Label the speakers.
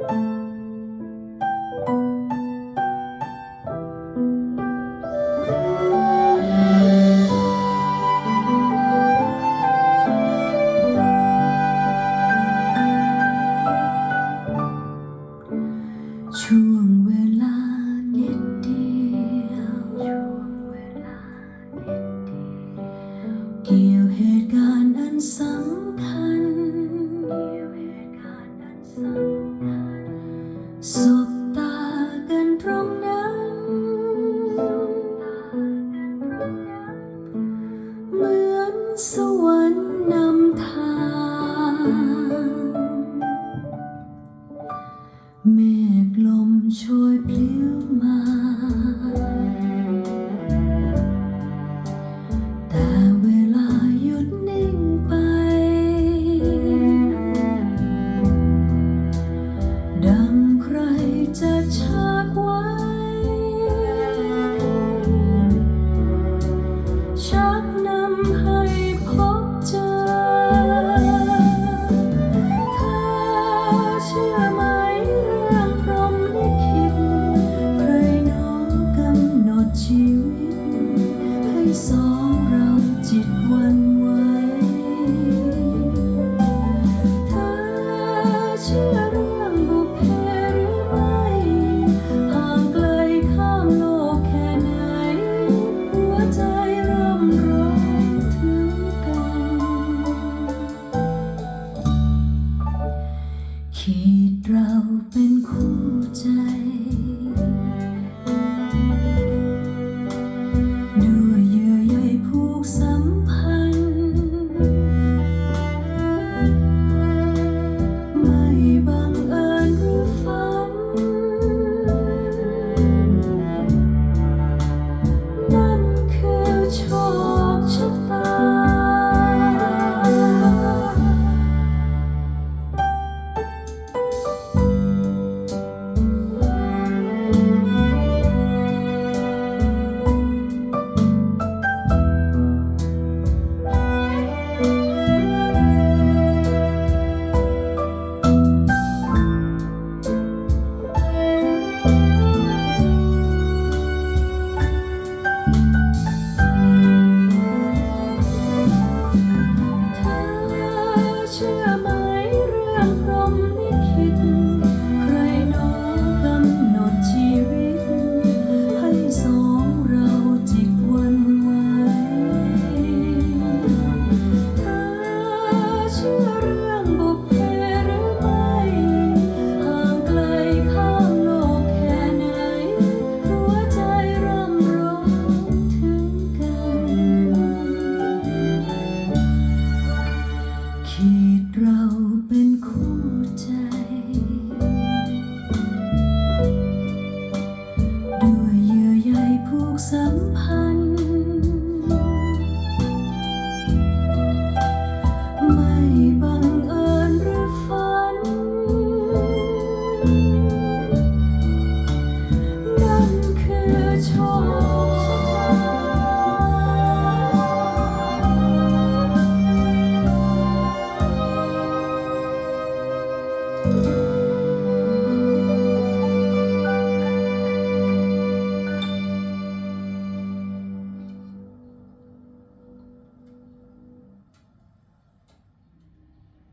Speaker 1: Thank you. ชีวิต ให้สองเราจิตวันไหวเธอเชื่อเรื่องบุพเพหรือไม่ห่างไกลข้ามโลกแค่ไหน หัวใจร่ำร้ถึงกัน ขีดเราเป็นคู่ใจ อมา เราเป็นคู่ใจ